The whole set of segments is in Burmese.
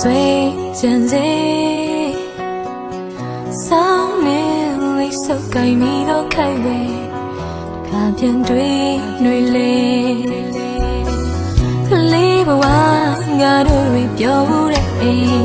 ဆွေကြံစေဆောင်းနေလေးစုပ်ကိုင်မိတော့ခိုက်ဝဲခါပြန်တွေ့နှွေလေကလေးဘဝငါတို့တွေပြောဘူးတဲ့အိမ်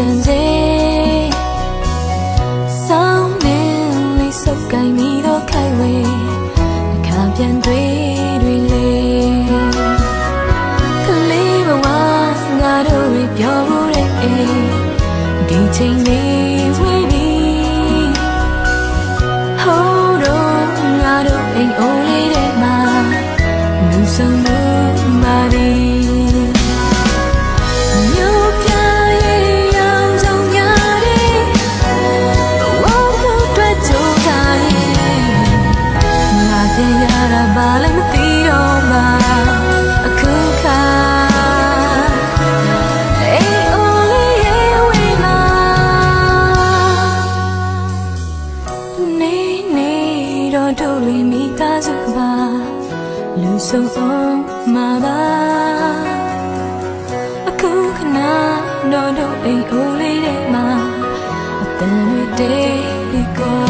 ကြံစေဆောင်းနေလေးစုပ်ကိုင်ပြီးတော့ခိုက်ဝေအခါပြန်တွေ့တွေလေကလေးဘဝငါတို့တွေပြောဖို့တဲ့အိမ်ဒီချိန်လေးဝေးပြီးဟိုးတော့ငါတို့အိမ်အိုးလေးထဲမှာလူဆောင်လို့မာရီ မိသားစုကပါလူဆုံးအောင်မှာပါအခုခဏတော့တို့အိမ်အိုးလေးတွေမှာအတန်တွေတေးကွာ